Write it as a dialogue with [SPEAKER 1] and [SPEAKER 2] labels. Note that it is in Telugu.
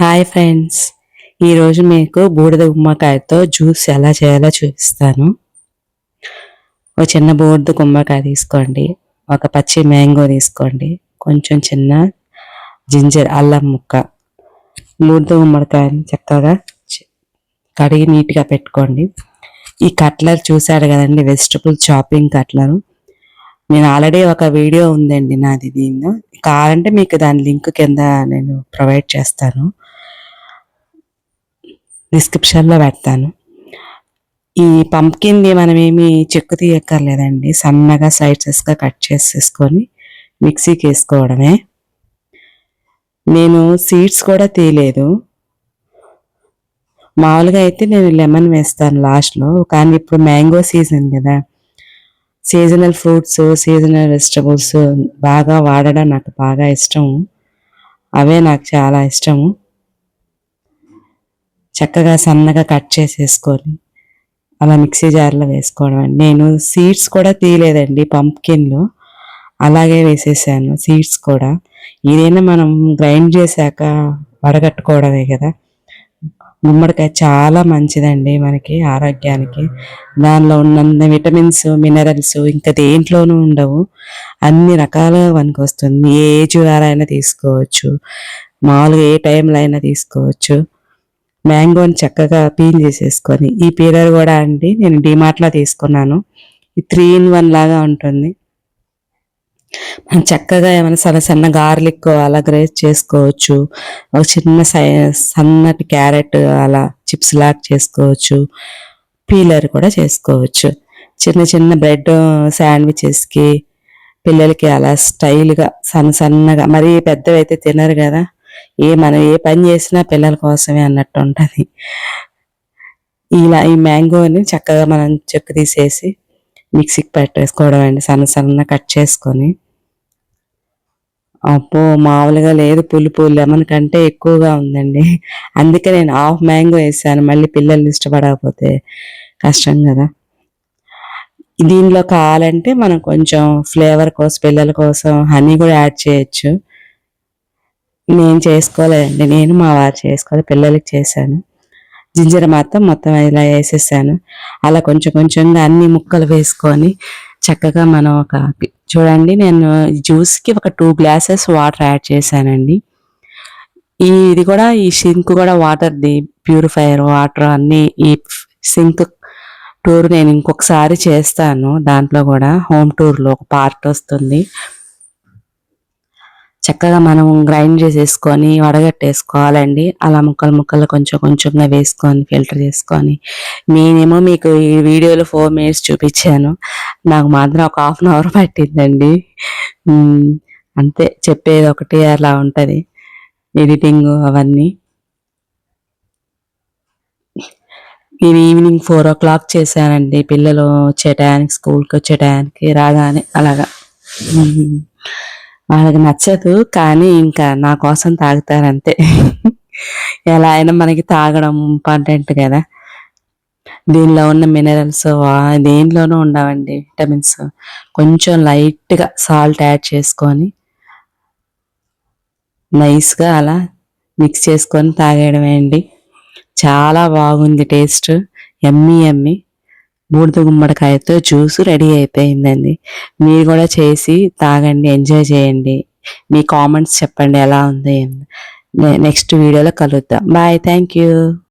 [SPEAKER 1] Hi friends. ఈరోజు మీకు బూడిద గుమ్మకాయతో జ్యూస్ ఎలా చేయాలో చూపిస్తాను. ఒక చిన్న బూడిద గుమ్మకాయ తీసుకోండి. ఒక పచ్చి మ్యాంగో తీసుకోండి. కొంచెం చిన్న జింజర్ అల్లం ముక్క. బూడిద గుమ్మడికాయని చక్కగా కడిగి నీట్గా పెట్టుకోండి. ఈ కట్లర్ చూశాడు కదండి వెజిటబుల్ చాపింగ్ కట్లర్. నేను ఆల్రెడీ ఒక వీడియో ఉందండి నాది దీనిలో. కావాలంటే మీకు దాని లింక్ కింద నేను ప్రొవైడ్ చేస్తాను. డిస్క్రిప్షన్లో పెడతాను. ఈ పంప్కిన్ని మనం చెక్కు తీయక్కర్లేదండి. సన్నగా స్లైసెస్గా కట్ చేసేసుకొని మిక్సీకి వేసుకోవడమే. నేను సీడ్స్ కూడా తీయలేదు. మామూలుగా అయితే నేను లెమన్ వేస్తాను లాస్ట్లో కానీ ఇప్పుడు మ్యాంగో సీజన్ కదా. సీజనల్ ఫ్రూట్స్ సీజనల్ వెజిటబుల్స్ బాగా వాడడం నాకు బాగా ఇష్టం అవే నాకు చాలా ఇష్టము. చక్కగా సన్నగా కట్ చేసేసుకొని అలా మిక్సీ జార్లో వేసుకోవడం అండి. నేను సీడ్స్ కూడా తీయలేదండి పంప్కిన్లో అలాగే వేసేసాను సీడ్స్ కూడా. ఇదైనా మనం గ్రైండ్ చేశాక వడగట్టుకోవడమే కదా. గుమ్మడికాయ చాలా మంచిదండి మనకి ఆరోగ్యానికి. దానిలో ఉన్న విటమిన్స్ మినరల్స్ ఇంకా దేంట్లోనూ ఉండవు. అన్ని రకాలుగా పనికి వస్తుంది ఏ ఏజ్ వారైనా తీసుకోవచ్చు. మామూలుగా ఏ టైంలో అయినా తీసుకోవచ్చు. మ్యాంగోని చక్కగా పీల్ చేసేసుకొని ఈ పీలర్ కూడా అండి నేను డిమార్ట్లో తీసుకున్నాను. ఈ త్రీ ఇన్ వన్ లాగా ఉంటుంది. మనం చక్కగా ఏమైనా సన్న సన్న గార్లిక్ అలా గ్రేస్ చేసుకోవచ్చు. ఒక చిన్న సై సన్నటి క్యారెట్ అలా చిప్స్ లాగా చేసుకోవచ్చు. పీలర్ కూడా చేసుకోవచ్చు. చిన్న చిన్న బ్రెడ్ శాండ్విచెస్కి పిల్లలకి అలా స్టైల్గా సన్న సన్నగా మరీ పెద్దవైతే తినరు కదా. ఏ మనం ఏ పని చేసినా పిల్లల కోసమే అన్నట్టు ఉంటుంది. ఇలా ఈ మ్యాంగోని చక్కగా మనం చెక్కు తీసేసి మిక్సీకి పెట్టేసుకోవడం అండి. సన్న సన్న కట్ చేసుకొని. అబ్బో మామూలుగా లేదు పులుపు లెమన్ కంటే ఎక్కువగా ఉందండి. అందుకే నేను హాఫ్ మ్యాంగో వేసాను. మళ్ళీ పిల్లలు ఇష్టపడకపోతే కష్టం కదా. దీనిలో కావాలంటే మనం కొంచెం ఫ్లేవర్ కోసం పిల్లల కోసం హనీ కూడా యాడ్ చేయొచ్చు. నేను చేసుకోలేదండి. నేను మా వారు చేసుకోవాలి పిల్లలకి చేశాను. జింజర మాత్రం మొత్తం ఇలా వేసేసాను. అలా కొంచెం కొంచెంగా అన్ని ముక్కలు వేసుకొని చక్కగా మనం ఒక చూడండి నేను జ్యూస్కి ఒక టూ గ్లాసెస్ వాటర్ యాడ్ చేశానండి. ఈ ఇది కూడా ఈ సింక్ కూడా వాటర్ది ప్యూరిఫైయర్ వాటర్ అన్ని ఈ సింక్ టూర్ నేను ఇంకొకసారి చేస్తాను. దాంట్లో కూడా హోమ్ టూర్లో ఒక పార్ట్ వస్తుంది. చక్కగా మనం గ్రైండ్ చేసేసుకొని వడగట్టేసుకోవాలండి. అలా ముక్కలు ముక్కలు కొంచెం కొంచెంగా వేసుకొని ఫిల్టర్ చేసుకొని. నేనేమో మీకు ఈ వీడియోలో ఫోర్ మినిట్స్ చూపించాను. నాకు మాత్రం ఒక హాఫ్ అన్ అవర్ పట్టిందండి. అంతే చెప్పేది ఒకటి అలా ఉంటుంది. ఎడిటింగ్ అవన్నీ. నేను ఈవినింగ్ ఫోర్ ఓ క్లాక్ చేశానండి. పిల్లలు వచ్చే టయానికి స్కూల్కి వచ్చే టయానికి రాగానే అలాగా. వాళ్ళకి నచ్చదు కానీ ఇంకా నా కోసం తాగుతారంతే. ఎలా అయినా మనకి తాగడం ఇంపార్టెంట్ కదా. దీనిలో ఉన్న మినరల్స్ దేనిలోనూ ఉండవండి విటమిన్స్ కొంచెం లైట్గా సాల్ట్ యాడ్ చేసుకొని నైస్గా అలా మిక్స్ చేసుకొని తాగేయడమే అండి. చాలా బాగుంది టేస్ట్ ఎమ్మి ఎమ్మి బూడిద గుమ్మడికాయతో జ్యూస్ రెడీ అయిపోయిందండి. మీరు కూడా చేసి తాగండి ఎంజాయ్ చేయండి. మీ కామెంట్స్ చెప్పండి ఎలా ఉంది నెక్స్ట్ వీడియోలో కలుద్దాం. Bye thank you.